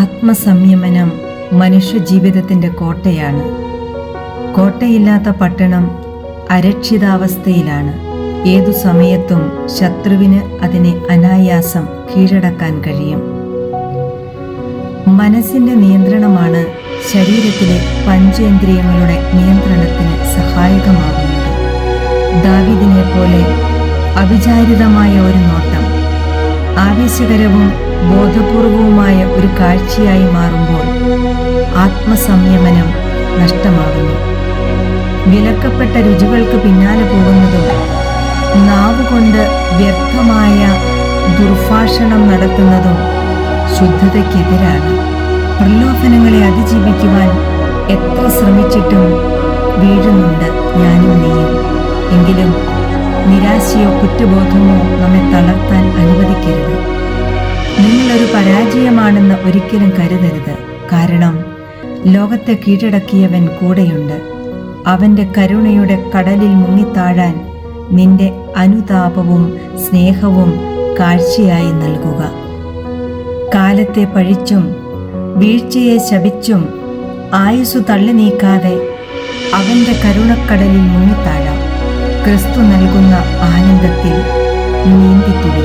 ആത്മസംയമനം മനുഷ്യജീവിതത്തിന്റെ കോട്ടയാണ്. കോട്ടയില്ലാത്ത പട്ടണം അരക്ഷിതാവസ്ഥയിലാണ്. ഏതു സമയത്തും ശത്രുവിന് അതിനെ അനായാസം കീഴടക്കാൻ കഴിയും. മനസ്സിന്റെ നിയന്ത്രണമാണ് ശരീരത്തിലെ പഞ്ചേന്ദ്രിയങ്ങളുടെ നിയന്ത്രണത്തിന് സഹായകമാകുന്നത്. ദാവിദിനെ പോലെ അവിചാരിതമായ ഒരു നോട്ടം. ആവേശകരവും ബോധപൂർവവുമായ ഒരു കാഴ്ചയായി മാറുമ്പോൾ ആത്മസംയമനം നഷ്ടമാകുന്നു. വിലക്കപ്പെട്ട രുചികൾക്ക് പിന്നാലെ പോകുന്നതും നാവുകൊണ്ട് വ്യർത്ഥമായ ദുർഭാഷണം നടത്തുന്നതും ശുദ്ധതയ്ക്കെതിരാണ്. പ്രലോഭനങ്ങളെ അതിജീവിക്കുവാൻ എത്ര ശ്രമിച്ചിട്ടും വീഴുന്നുണ്ട് ഞാനും നീയും. എങ്കിലും നിരാശയോ കുറ്റബോധമോ നമ്മെ തളർത്താൻ അനുവദിക്കരുത്. നിങ്ങളൊരു പരാജയമാണെന്ന് ഒരിക്കലും കരുതരുത്. കാരണം ലോകത്തെ കീഴടക്കിയവൻ കൂടെയുണ്ട്. അവന്റെ കരുണയുടെ കടലിൽ മുങ്ങിത്താഴാൻ നിന്റെ അനുതാപവും സ്നേഹവും കാഴ്ചയായി നൽകുക. കാലത്തെ പഴിച്ചും വീഴ്ചയെ ശപിച്ചും ആയുസ് തള്ളി നീക്കാതെ അവന്റെ കരുണക്കടലിൽ മുങ്ങിത്താഴാം. ക്രിസ്തു നൽകുന്ന ആനന്ദത്തിൽ നീന്തി തുടിക്കാൻ